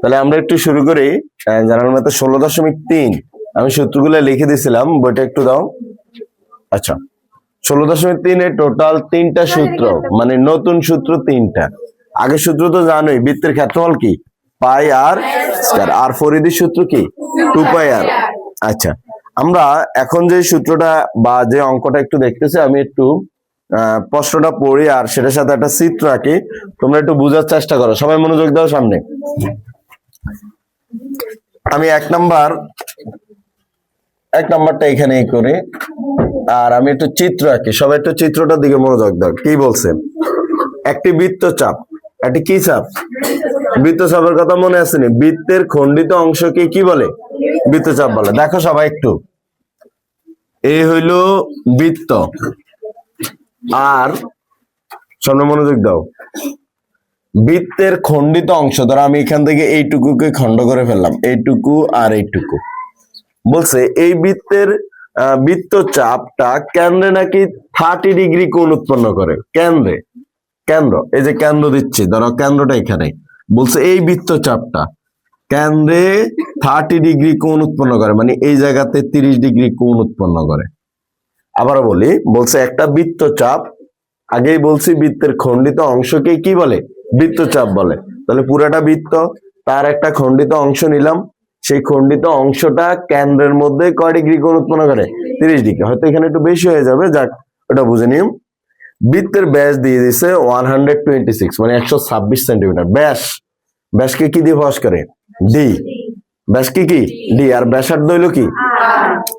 তাহলে আমরা একটু শুরু করি। জানার মতো ষোলো দশমিক তিন। আমি সূত্রগুলো লিখে দিয়েছিলাম, বইটা একটু দাও। আচ্ছা। ষোলো দশমিক তিনে টোটাল তিনটা সূত্র মানে নতুন সূত্র তিনটা। আগের সূত্র তো জানোই, বৃত্তের ক্ষেত্রফল কি? পাই আর স্কয়ার। আর ফরিদির সূত্র কি? Two pi r. আচ্ছা। আমরা এখন যে সূত্রটা বা যে অঙ্কটা একটু দেখতেছি, আমি একটু প্রশ্নটা পড়ি আর সেটার সাথে একটা চিত্র আঁকি। তোমরা একটু বোঝার চেষ্টা করো। সবাই মনোযোগ দাও সামনে। আমি এক নাম্বার, এক নাম্বারটা এখানেই করি। আর আমি একটু চিত্র আঁকি। সবাই একটু চিত্রটার দিকে মনোযোগ দাও। কি বলছে? একটি বৃত্তচাপ। একটি কি চাপ? বৃত্তচাপের কথা মনে আসেনি বৃত্তের খণ্ডিত অংশকে কি বলে? বৃত্তচাপ বলে। দেখো সবাই একটু। এই হইল বৃত্ত। আর সামনে মনোযোগ দাও। বৃত্তের খণ্ডিত অংশ ধরো আমি এখান থেকে এইটুকুকে খণ্ড করে ফেললাম এইটুকু আর এইটুকু। বলছে এই বৃত্তের আহ, বৃত্তচাপটা কেন্দ্রে নাকি থার্টি ডিগ্রি কোণ উৎপন্ন করে? কেন্দ্রে। কেন্দ্র এই যে কেন্দ্র দিচ্ছে ধরো কেন্দ্রটা এখানে। বলছে এই বৃত্ত চাপটা কেন্দ্রে থার্টি ডিগ্রি কোণ উৎপন্ন করে মানে এই জায়গাতে তিরিশ ডিগ্রি কোণ উৎপন্ন করে। আবারও বলি বলছে একটা বৃত্তচাপ আগেই বলছি বৃত্তের খণ্ডিত অংশকে কি বলে? বৃত্তচাপ বলে। তাহলে পুরাটা বৃত্ত তার একটা খণ্ডিত অংশ নিলাম সেই খণ্ডিত অংশটা কেন্দ্রের মধ্যে কয় ডিগ্রি কোণ উৎপন্ন করে? তিরিশ ডিগ্রি। হয়তো এখানে একটু বেশি হয়ে যাবে যাক ওটা বুঝে নিও বৃত্তের ব্যাস দিয়ে দিছে ওয়ান হান্ড্রেড টোয়েন্টি সিক্স মানে একশো ছাব্বিশ সেন্টিমিটার। ব্যাস ব্যাসকে কি দিয়ে প্রকাশ করে? ডি ব্যাস কি কি? ডি আর ব্যাসার্ধ হইল কি?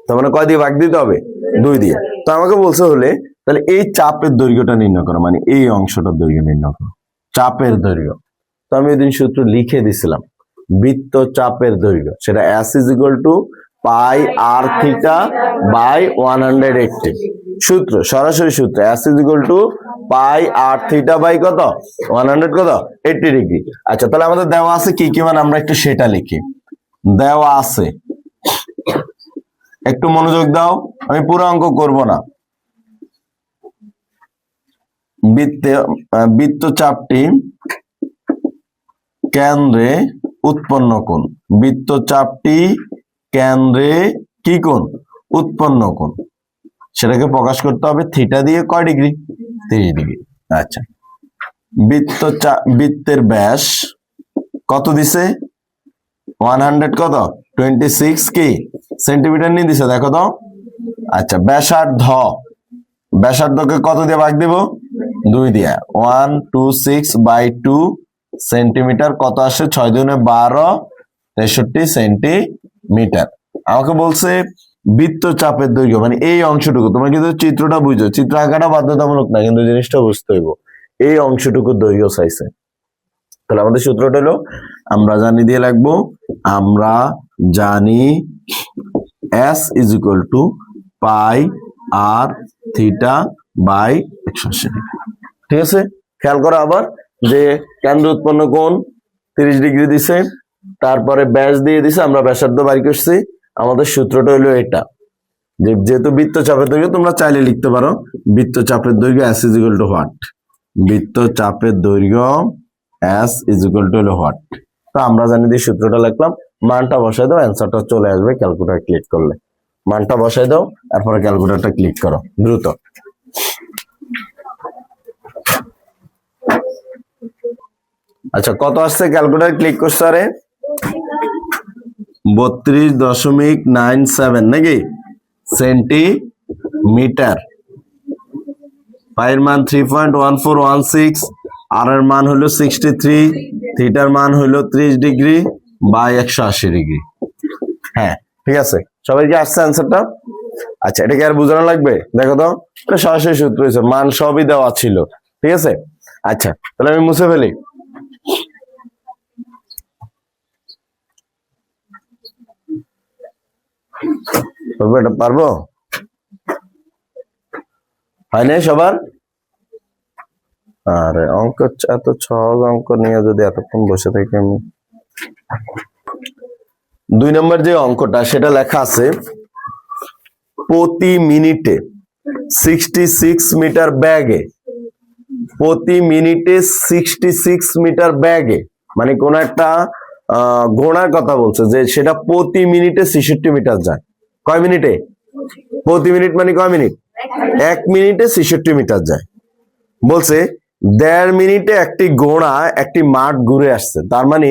তার মানে কয় দিয়ে ভাগ দিতে হবে? দুই দিয়ে। তো আমাকে বলছে হলে, তাহলে এই চাপের দৈর্ঘ্যটা নির্ণয় করো মানে এই অংশটার দৈর্ঘ্য নির্ণয় করো। চাপের দৈর্ঘ্য। তো আমি ওই সূত্র লিখে দিছিলাম, বৃত্ত চাপের দৈর্ঘ্য। সেটা s is equal to pi r theta by one hundred eighty সূত্র, সরাসরি সূত্র s is equal to pi r theta by কত? ওয়ান হান্ড্রেড কত? এইটটি ডিগ্রি আচ্ছা তাহলে আমাদের দেওয়া আছে কি কি? মানে আমরা একটু সেটা লিখি। দেওয়া আছে একটু মনোযোগ দাও, আমি পুরো অঙ্ক করব না। বৃত্তে বৃত্তচাপটি কেন্দ্রে উৎপন্ন কোণ। বৃত্তচাপটি কেন্দ্রে কি কোণ? উৎপন্ন কোণ। সেটাকে প্রকাশ করতে হবে থিটা দিয়ে কয় ডিগ্রি? তিরিশ ডিগ্রি। আচ্ছা। বৃত্তচাপ বৃত্তের ব্যাস কত দিছে? ওয়ান হান্ড্রেড কত? টোয়েন্টি সিক্স কি? সেন্টিমিটার নিয়ে দিছে, দেখো তো। আচ্ছা ব্যাসার্ধ। ব্যাসার্ধকে কত দিয়ে ভাগ দিব? দুই দিয়ে। One two six by two centimetre কত আসে? ছয় দুনে বারো, তেষট্টি সেন্টিমিটার আমাকে বলছে বৃত্ত চাপের দৈর্ঘ্য মানে এই অংশটুকু। তোমরা কিন্তু চিত্রটা বুঝো। চিত্র আঁকাটা বাধ্যতামূলক না, কিন্তু জিনিসটা বুঝতে হইব। এই অংশটুকু দৈর্ঘ্য চাইছে। তাহলে আমাদের সূত্রটা হলো, আমরা জানি দিয়ে লাগবো, আমরা জানি s is equal to pi r theta by একশো আশি ঠিক আছে? খেয়াল করো আবার যে কেন্দ্র উৎপন্ন কোণ তিরিশ ডিগ্রি দিছে, তারপরে ব্যাস দিয়ে দিছে, আমরা ব্যাসার্ধ বাড়ি করছি। আমাদের সূত্রটা হলো এটা। যেহেতু বৃত্তচাপের দৈর্ঘ্য, তোমরা চাইলে লিখতে পারো বৃত্ত চাপের দৈর্ঘ্য s is equal to what বৃত্ত চাপের দৈর্ঘ্য এস ইজ ইকুয়াল টু হলো হোয়াট তো আমরা জানি দিয়ে সূত্রটা লিখলাম, মানটা বসাই দাও অ্যান্সারটা চলে আসবে ক্যালকুলেটর ক্লিক করলে। মানটা বসাই দাও তারপরে ক্যালকুলেটরটা ক্লিক করো, দ্রুত। আচ্ছা কত আসছে ক্যালকুলেটর ক্লিক করছে আরে? বত্রিশ দশমিক নাইন সেভেন নাকি? সেন্টিমিটার। পায়ের মান three point one four one six r এর মান হলো সিক্সটি থ্রি থিটার মান হলো ত্রিশ ডিগ্রি বাই একশো আশি ডিগ্রি। হ্যাঁ ঠিক আছে। সবাই কি আসছে অ্যান্সারটা আচ্ছা এটা কি আর বোঝানো লাগবে? দেখো তো সরাসরি সূত্র হয়েছে, মান সবই দেওয়া ছিল, ঠিক আছে? আচ্ছা তাহলে আমি মুছে ফেলি। এটা? পারব? হয় নাই সবার? আরে অঙ্ক এত সহজ অঙ্ক নিয়ে যদি এতক্ষণ বসে থাকি আমি দুই নম্বর যে অঙ্কটা, সেটা লেখা আছে, প্রতি মিনিটে সিক্সটি সিক্স মিটার ব্যাগে, প্রতি মিনিটে সিক্সটি সিক্স মিটার ব্যাগে মানে কোন একটা ঘোড়ার কথা বলছে যে সেটা প্রতি মিনিটে ছেষট্টি মিটার যায়। কয় মিনিটে? প্রতি মিনিট মানে কয় মিনিট? এক মিনিটে ছেষট্টি মিটার যায়। বলছে দেড় মিনিটে একটি ঘোড়া একটি মাঠ ঘুরে আসছে। তার মানে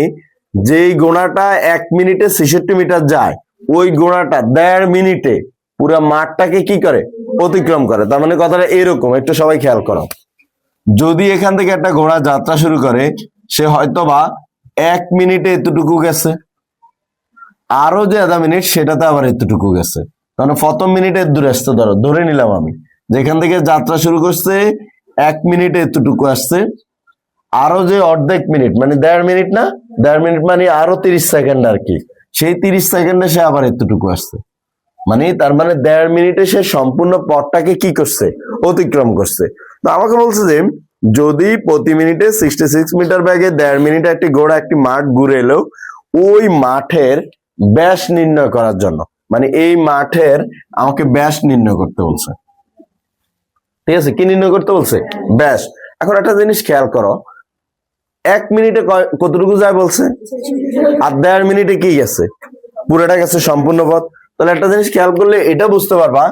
যেই ঘোড়াটা এক মিনিটে ছেষট্টি মিটার যায়, ওই ঘোড়াটা দেড় মিনিটে পুরো মাঠটাকে কি করে? অতিক্রম করে। তার মানে কথাটা এরকম, একটু সবাই খেয়াল করো। যদি এখান থেকে একটা ঘোড়া যাত্রা শুরু করে, সে হয়তোবা এক মিনিটে এতটুকু গেছে। আরও যে আধা মিনিট, সেটাতে আবার এতটুকু গেছে। কারণ প্রথম মিনিটের দূরে আসতে ধরো, ধরে নিলাম আমি। যেখান থেকে যাত্রা শুরু করছে এক মিনিটে এতটুকু আসছে। আরও যে অর্ধেক মিনিট মানে দেড় মিনিট না? দেড় মিনিট মানে আরও তিরিশ সেকেন্ড আর কি। সেই তিরিশ সেকেন্ডে সে আবার এতটুকু আসছে। মানে তার মানে দেড় মিনিটে সে সম্পূর্ণ পথটাকে কি করছে? অতিক্রম করছে। তো আমাকে বলছে যে, যদি প্রতি মিনিটে সিক্সটি সিক্স মিটার ব্যাগে দেড় মিনিটে একটি ঘোড়া, একটি মাঠ ঘুরে এলো, ওই মাঠের ব্যাস নির্ণয় করার জন্য। মানে এই মাঠের আমাকে ব্যাস নির্ণয় করতে বলছে। ঠিক আছে? কি নির্ণয় করতে বলছে? ব্যাস। এখন একটা জিনিস খেয়াল করো। এক মিনিটে কতটুকু যায় বলছে? আর দেড় মিনিটে কি গেছে? পুরোটা গেছে সম্পূর্ণ পথ। তাহলে একটা জিনিস খেয়াল করলে এটা বুঝতে পারবা,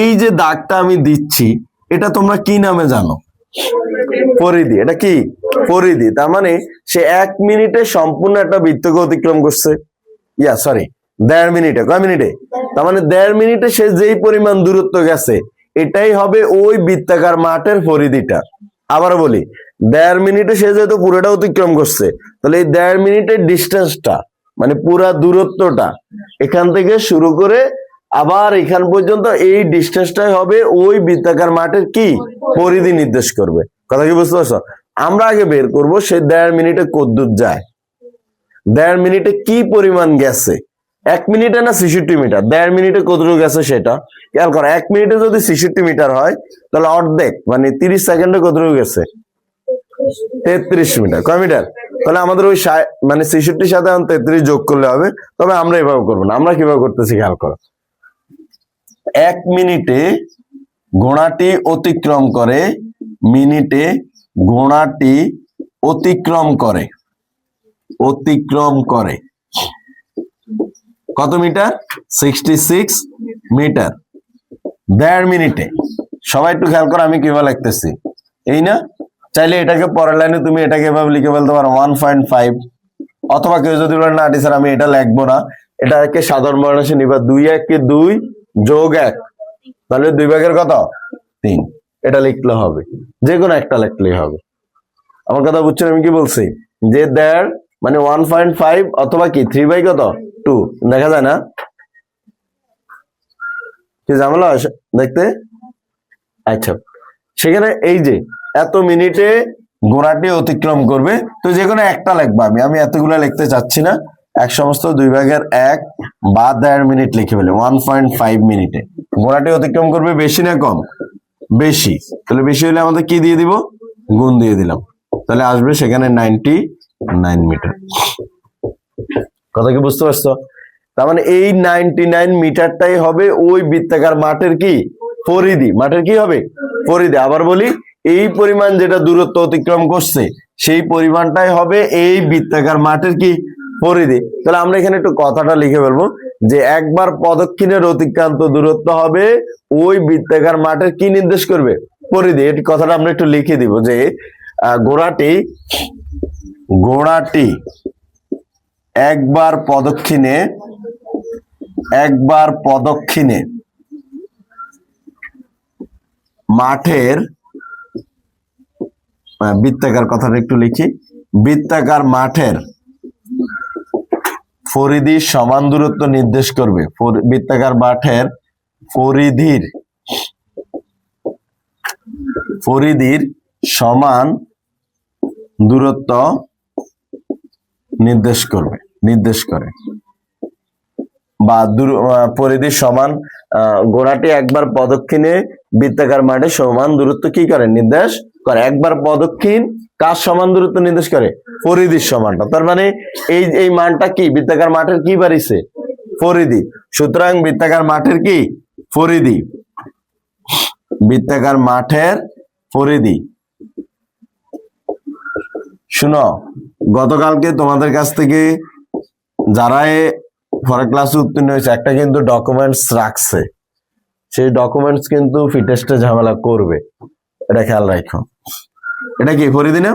এই যে দাগটা আমি দিচ্ছি, এটা তোমরা কি নামে জানো? পরিধি। এটা কি? পরিধি। তার মানে সে এক মিনিটে সম্পূর্ণ একটা বৃত্তকে অতিক্রম করছে। ইয়া সরি দেড় মিনিটে। কয় মিনিটে? তার মানে দেড় মিনিটে সে যেই পরিমাণ দূরত্ব গেছে এটাই হবে ওই বৃত্তাকার মাঠের পরিধিটা। আবার বলি, দেড় মিনিটে সে যেহেতু পুরোটা অতিক্রম করছে, তাহলে এই দেড় মিনিটের ডিস্টেন্সটা মানে পুরা দূরত্বটা, এখান থেকে শুরু করে আবার এখান পর্যন্ত এই ডিস্টেন্সটাই হবে ওই বৃত্তাকার মাঠের কি? পরিধি নির্দেশ করবে। কথা কি বুঝতে পারছ? আমরা আগে বের করব সে দেড় মিনিটে কদ্দূর যায়। দেড় মিনিটে কি পরিমাণ গেছে? এক মিনিটে না ছেষট্টি মিটার? দেড় মিনিটে কতটুকু গেছে সেটা? খেয়াল করো, এক মিনিটে যদি ছেষট্টি মিটার হয়, তাহলে অর্ধেক মানে তিরিশ সেকেন্ডে কতটুকু গেছে? তেত্রিশ মিটার। কয় মিটার? তাহলে আমাদের ওই মানে ছেষট্টির সাথে এখন তেত্রিশ যোগ করলে হবে, তবে আমরা এভাবে করব না। আমরা কীভাবে করতেছি খেয়াল করো। এক মিনিটে ঘোড়াটি অতিক্রম করে, মিনিটে ঘোড়াটি অতিক্রম করে অতিক্রম করে। কত মিটার? Sixty six metre. দেড় মিনিটে। সবাই একটু খেয়াল করো, আমি কীভাবে লিখতেছি। এই না? চাইলে এটাকে পরের লাইনে তুমি এটাকে এভাবে লিখে ফেলতে পারো ওয়ান পয়েন্ট ফাইভ অথবা কেউ যদি বলে, না স্যার আমি এটা লিখব না। এটাকে সাধারণ বর্ণাসে নিবা। দুই একে দুই যোগ এক। তাহলে দুই ভাগের কত? তিন। এটা লিখলে হবে। যে কোনো একটা লিখলেই হবে। আমার কথা বুঝছেন আমি কি বলছি? যে দেড় মানে ওয়ান পয়েন্ট ফাইভ অথবা কি? থ্রি বাই কত? টু দেখা যায় না? কি ঝামেলা দেখতে? আচ্ছা। সেখানে এই যে, এত মিনিটে ঘোড়াটি অতিক্রম করবে। তো যে কোনো একটা লিখব আমি। আমি এতগুলো লিখতে চাচ্ছি না। এক সমস্ত দুই ভাগের এক বা দেড় মিনিট লিখে ফেলে ওয়ান পয়েন্ট ফাইভ মিনিটে। ঘোড়াটি অতিক্রম করবে বেশি না কম? বেশি। তাহলে বেশি হলে আমাদের কি দিয়ে দিব? গুণ দিয়ে দিলাম। তাহলে আসবে সেখানে নাইনটি নাইন মিটার কথা কি বুঝতে পারছ? তার মানে এই নাইনটি নাইন মিটারটাই হবে ওই বৃত্তাকার মাঠের কি? পরিধি মাঠের কি হবে? পরিধি আবার বলি, এই পরিমাণ যেটা দূরত্ব অতিক্রম করছে, সেই পরিমাণটাই হবে এই বৃত্তাকার মাঠের কি? পরিধি তাহলে আমরা এখানে একটু কথাটা লিখে ফেলব যে একবার পদক্ষিণের অতিক্রান্ত দূরত্ব হবে, ওই বৃত্তাকার মাঠের কি নির্দেশ করবে? পরিধি এটি কথাটা আমরা একটু লিখে দিব যে ঘোড়াটি ঘোড়াটি একবার পদক্ষিণে একবার পদক্ষিণে। মাঠের বৃত্তাকার কথাটা একটু লিখি। বৃত্তাকার মাঠের পরিধি সমান দূরত্ব নির্দেশ করবে। বৃত্তাকার মাঠের পরিধির ফরিদির সমান দূরত্ব নির্দেশ করবে নির্দেশ করে। বা আহ, সমান ঘোড়াটি একবার পদক্ষিণে বৃত্তাকার মাঠে সমান দূরত্ব কি করে? নির্দেশ করে। একবার পদক্ষিণ কার সমান দূরত্ব নির্দেশ করে? পরিধির সমানটা। তার মানে এই এই মানটা কি? বৃত্তাকার মাঠের কি বাড়িছে? পরিধি। সুতরাং বৃত্তাকার মাঠের কি? পরিধি। বৃত্তাকার মাঠের পরিধি। শুনো গতকালকে তোমাদের কাছ থেকে যারা ফরেন ক্লাসে উত্তীর্ণ হয়েছে, একটা কিন্তু ডকুমেন্টস রাখছে। সেই ডকুমেন্টস কিন্তু ফিটেস্টে ঝামেলা করবে। এটা খেয়াল রাখো। এটা কি পরিধি না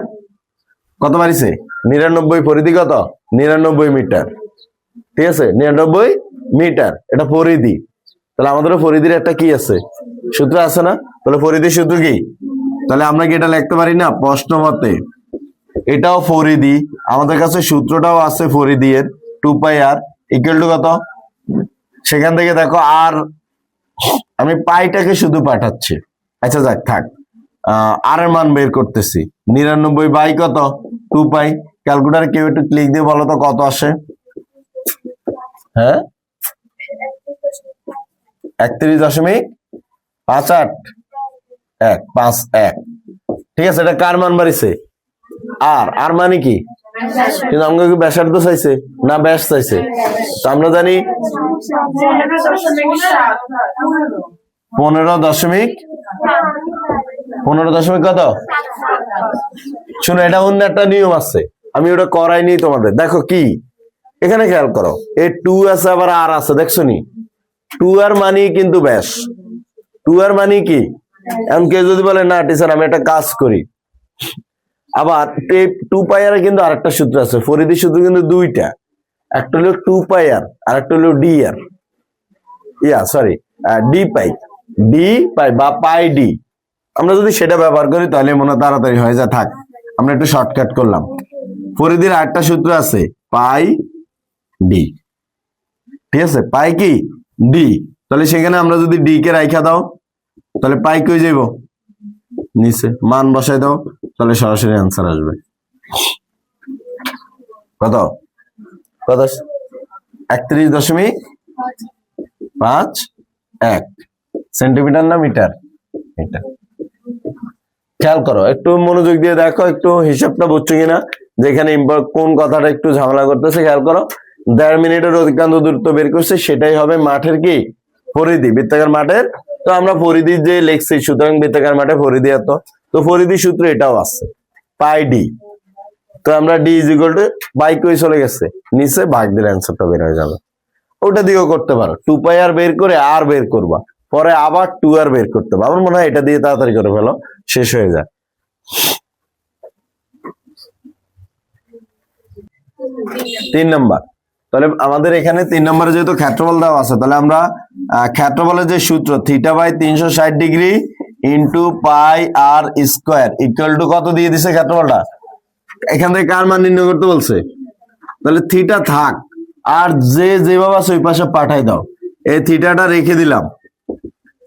কত মারিছে নিরানব্বই পরিধি কত? নিরানব্বই মিটার। ঠিক আছে? নিরানব্বই মিটার। এটা পরিধি। তাহলে আমাদেরও পরিধির একটা কি আছে? সূত্র আছে না? তাহলে পরিধির সূত্র কি? তাহলে আমরা কি এটা লিখতে পারি না? প্রশ্ন মতে। এটাও ফোর ফরিদি। আমাদের কাছে সূত্রটাও আছে ফোর ফরিদি এর two pi r equal to কত? সেখান থেকে দেখো আর আমি পাইটাকে শুধু পাঠাচ্ছি। আচ্ছা যাক, থাক। আর এর মান বের করতেছি। নিরানব্বই বাই কত? টু পাই ক্যালকুলেটার কেউ একটু ক্লিক দিয়ে বলো তো কত আসে? হ্যাঁ? একত্রিশ দশমিক পাঁচ আট। এক, পাঁচ, এক। ঠিক আছে, এটা কার মান বাড়িছে? আর আর মানে কি? কিন্তু আমাকে ব্যাসার্ধ চাইছে? না ব্যাস চাইছে? তো আমরা জানি পনেরো দশমিক পনেরো দশমিক কত? শুনো, এটা অন্য একটা নিয়ম আছে। আমি ওটা করাইনি তোমাদের। দেখো কি? এখানে খেয়াল করো। এ টু আছে, আবার আর আছে, দেখছ নি? টু আর মানি কিন্তু ব্যাস। টু আর মানি কি? এখন কেউ যদি বলে, না, টিচার, আমি একটা কাজ করি। আবার টু পাইয়ার কিন্তু আরেকটা সূত্র আছে। ফরিদি সূত্র কিন্তু দুইটা। একটা হলো টু পায়ার আর একটা হলো ডি আর ইয়া sorry d pi. D pi বা পাই ডি আমরা যদি সেটা ব্যবহার করি তাহলে মনে তাড়াতাড়ি হয়ে যায়। থাক, আমরা একটু শর্টকাট করলাম। ফরিদির আরেকটা সূত্র আছে, পাই ডি ঠিক আছে? পাই কি? ডি তাহলে সেখানে আমরা যদি ডি কে রাইখা দাও, তাহলে পাই কই যাইব? নিচে। মান বসাই দাও, তাহলে সরাসরি অ্যান্সার আসবে। কত? কত? একত্রিশ দশমিক পাঁচ এক। সেন্টিমিটার না মিটার মিটার খেয়াল করো, একটু মনোযোগ দিয়ে দেখো, একটু হিসাবটা বুঝছ কিনা? যেখানে কোন কথাটা একটু ঝামেলা করতেছে, খেয়াল করো। দেড় মিনিটের অধিকাংশ দূরত্ব বের করছে, সেটাই হবে মাঠের কি? পরিধি, বৃত্তাকার মাঠের তো আমরা পরিধি যে লিখছি সুতরাং বৃত্তাকার মাঠে পরিধি এত। তো পরিধি সূত্র এটাও আছে। Pi d. তো আমরা d is equal to by কই চলে গেছে? নিচে ভাগ দিলে অ্যান্সারটা বের হয়ে যাবে। ওটা দিয়েও করতে পারো। টু পাই আর বের করে আর বের করবা। পরে আবার টু আর বের করতে হবে। আমার মনে হয় এটা দিয়ে তাড়াতাড়ি করে ফেলো। শেষ হয়ে যায়। তিন নাম্বার। তাহলে আমাদের এখানে তিন নম্বরে যেহেতু ক্ষেত্রফল দেওয়া আছে, তাহলে আমরা ক্ষেত্রফলের যে সূত্র থিটা বাই তিনশো ষাট degree into pi r square equal to কত দিয়ে দিছে ক্ষেত্রফলটা? এখান থেকে কার মান নির্ণয় করতে বলছে? তাহলে থিটা থাক, আর যে যেভাবে আছে ওই পাশে পাঠাই দাও। এই থিটাটা রেখে দিলাম।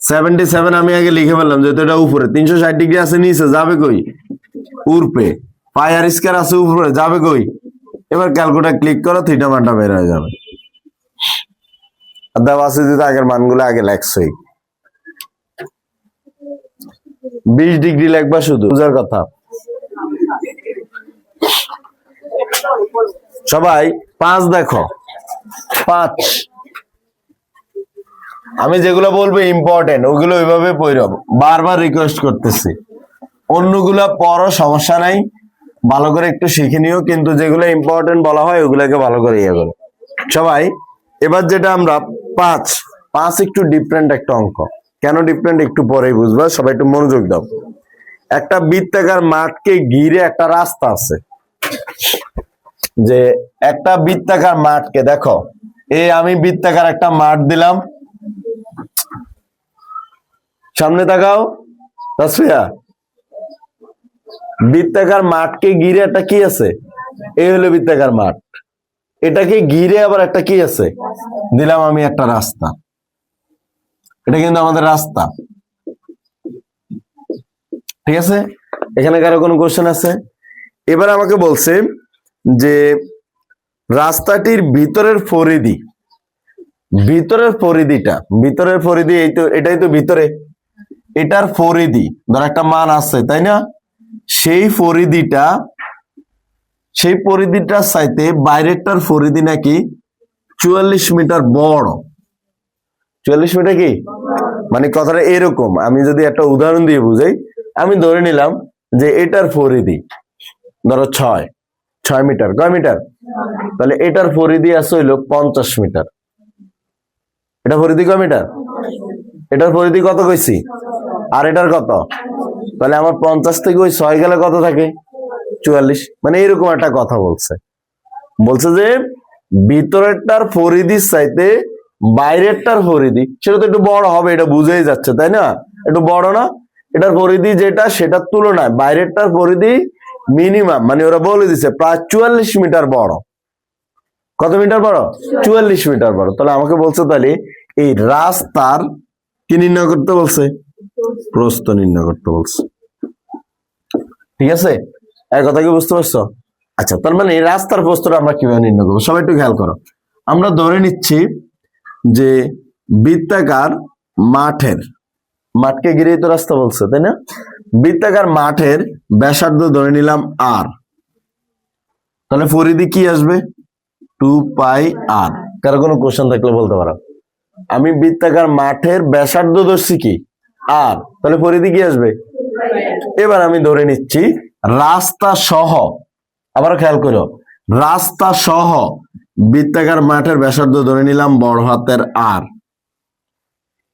সেভেন্টি সেভেন আমি আগে লিখে ফেললাম, যেহেতু এটা উপরে। তিনশো ষাট ডিগ্রি আছে নিচে, যাবে কই? উর্পে। পাই আর স্কোয়ার আছে উপরে, যাবে কই? এবার ক্যালকুলেটার ক্লিক করো, থিটা মানটা বের হয়ে যাবে। আর দেওয়া আছে যদি আগের মানগুলো আগে লেখছই। বিশ ডিগ্রি লাগবা শুধু, বুঝার কথা। সবাই, পাঁচ দেখো। পাঁচ। আমি যেগুলো বলব ইম্পর্টেন্ট ওগুলো ওইভাবে বারবার রিকোয়েস্ট করতেছি। অন্যগুলা পরও সমস্যা নাই। ভালো করে একটু শিখে নিও, কিন্তু যেগুলো ইম্পর্টেন্ট বলা হয় ওগুলোকে ভালো করে ইয়ে করো। সবাই, এবার যেটা আমরা পাঁচ পাঁচ একটু ডিফারেন্ট একটা অঙ্ক। কেন ডিফারেন্ট একটু পরেই বুঝবা, সবাই একটু মনোযোগ দাও। একটা বৃত্তাকার মাঠকে ঘিরে একটা রাস্তা আছে। যে একটা বৃত্তাকার মাঠকে, দেখো এই আমি বৃত্তাকার একটা মাঠ দিলাম। সামনে তাকাও, তাসফিয়া বৃত্তাকার মাঠকে ঘিরে একটা কি আছে? এই হলো বৃত্তাকার মাঠ। এটাকে ঘিরে আবার একটা কি আছে? দিলাম আমি একটা রাস্তা। এটা কিন্তু আমাদের রাস্তা। ঠিক আছে? এখানে কারও কোনো কোশ্চেন আছে? এবার আমাকে বলছে যে, রাস্তাটির ভিতরের পরিধি, ভিতরের পরিধিটা, ভিতরের পরিধি, এই তো, এটাই তো ভিতরে। এটার পরিধি, ধর একটা মান আছে, তাই না? সেই পরিধিটা, সেই পরিধিটার চাইতে বাইরেরটার পরিধি নাকি চুয়াল্লিশ মিটার বড়। চুয়াল্লিশ মিটার কি? মানে কথাটা এরকম। আমি যদি একটা উদাহরণ দিয়ে বুঝাই, আমি ধরে নিলাম যে এটার পরিধি, ধরো ছয় ছয় মিটার, কয় মিটার? তাহলে এটার পরিধি আছে হইল পঞ্চাশ মিটার। এটা পরিধি কয় মিটার? এটার পরিধি কত কইছি? আর এটার কত? তাহলে আমার পঞ্চাশ থেকে ওই ছয় গেলে কত থাকে? চুয়াল্লিশ। মানে এরকম একটা কথা বলছে। বলছে যে, ভিতরেরটার পরিধির চাইতে বাইরেরটার পরিধি, সেটা তো একটু বড় হবে, এটা বুঝেই যাচ্ছে, তাই না? একটু বড় না? এটার পরিধি যেটা, সেটার তুলনায় বাইরেরটার পরিধি মিনিমাম মানে ওরা বলে দিছে, প্রায় চুয়াল্লিশ মিটার বড়। কত মিটার বড়? চুয়াল্লিশ মিটার বড়। তাহলে আমাকে বলছে তাহলে, এই রাস্তার কি নির্ণয় করতে বলছে? প্রস্থ নির্ণয় করতে বলছে। ঠিক আছে? এক কথা কি বুঝতে পারছ? আচ্ছা তার মানে রাস্তার প্রস্থটা আমরা কীভাবে নির্ণয় করব? সবাই একটু খেয়াল করো। আমরা ধরে নিচ্ছি যে বৃত্তাকার মাঠের, মাঠকে ঘিরেই তো রাস্তা বলছে, তাই না? বৃত্তাকার মাঠের ব্যাসার্ধ ধরে নিলাম আর তাহলে পরিধি কি আসবে? টু পাই আর কারও কোনো কোশ্চেন থাকলে বলতে পারো। আমি বৃত্তাকার মাঠের ব্যাসার্ধ ধরছি কি? আর, তাহলে পরিধি কি আসবে? এবার আমি ধরে নিচ্ছি, রাস্তা সহ আবার খেয়াল করো, রাস্তা সহ বৃত্তাকার মাঠের ব্যাসার্ধ ধরে নিলাম বড় হাতের আর।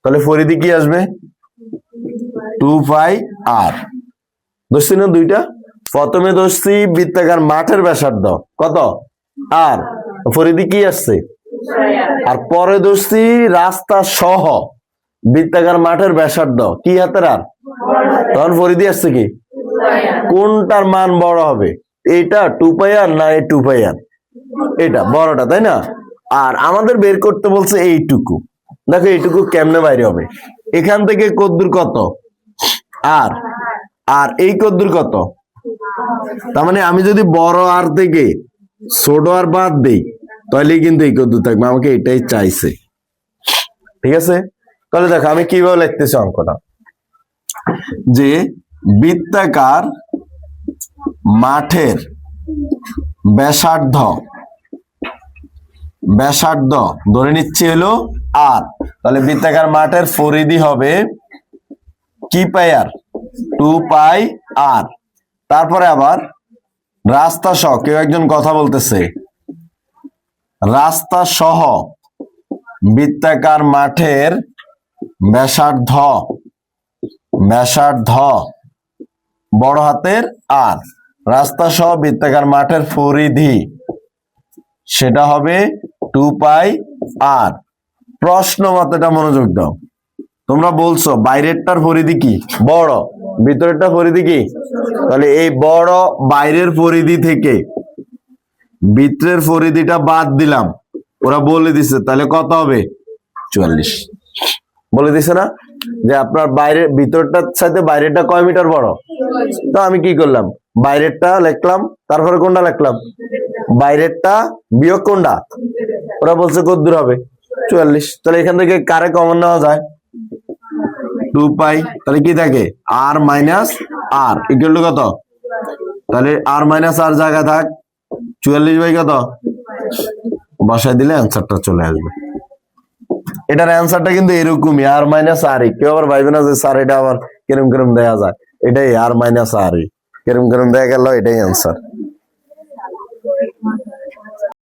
তাহলে পরিধি কি আসবে? Two pi r. ধরছি না দুইটা? প্রথমে ধরছি বৃত্তাকার মাঠের ব্যাসার্ধ, কত? আর। পরিধি কি আসছে? আর পরে ধরছি রাস্তা সহ। বৃত্তাকার মাঠের ব্যাসার্ধ, কি হাতের আর তখন পরিধি আসছে কি? কোনটার মান বড় হবে? এটা টু পাই আর না এই টু পাই আর এটা বড়টা, তাই না? আর আমাদের বের করতে বলছে এইটুকু। দেখো এইটুকু কেমনে বাইরে হবে? এখান থেকে কদ্দুর কত? আর আর এই কদ্দুর কত? তার মানে আমি যদি বড় আর থেকে ছোট আর বাদ দেই তাহলে কিন্তু এই কদ্দুর থাকবে। আমাকে এটাই চাইছে। ঠিক আছে? তাহলে দেখো, আমি কীভাবে লিখতেছি অঙ্কটা? যে বৃত্তাকার মাঠের ব্যাসার্ধ ব্যাসার্ধ, ধরে নিচ্ছি হলো আর তাহলে বৃত্তাকার মাঠের পরিধি হবে কি পাই আর টু পাই আর তারপরে আবার রাস্তা সহ, কেউ একজন কথা বলতেছে। রাস্তা সহ বৃত্তাকার মাঠের ব্যাসার্ধ ব্যাসার্ধ, বড় হাতের আর। রাস্তা সহ বৃত্তাকার মাঠের পরিধি, সেটা হবে টু পাই আর। প্রশ্ন মতটা মনোযোগ দাও। তোমরা বলছো, বাইরেরটার পরিধি কি? বড়। ভিতরেরটা পরিধি কি? তাহলে এই বড় বাইরের পরিধি থেকে ভিতরের পরিধিটা বাদ দিলাম। ওরা বলে দিছে, তাহলে কত হবে? চুয়াল্লিশ। বলে দিছে না? যে আপনার বাইরে, ভিতরটার সাথে বাইরেটা কয় মিটার বড়? তো আমি কি করলাম? বাইরেরটা লিখলাম, তারপরে কোনটা লিখলাম? বাইরেরটা বিয়োগ কোনটা? ওরা বলছে কত দূর হবে। চুয়াল্লিশ। তাহলে এখান থেকে কারে কমন নেওয়া যায়? Two pi. তাহলে কি থাকে? R minus r. Equal to কত? তাহলে আর মাইনাস আর জায়গা থাক। চুয়াল্লিশ বাই কত? বসায় দিলে অ্যান্সারটা চলে আসবে। এটার অ্যান্সারটা কিন্তু এরকমই আর মাইনাস আর কেউ আবার ভাইবে না যে, স্যার, এটা আবার কিরম কিরম দেয়া যায়? এটাই আর মাইনাস আর কিরম কিরম দেয়া গেল, এটাই অ্যান্সার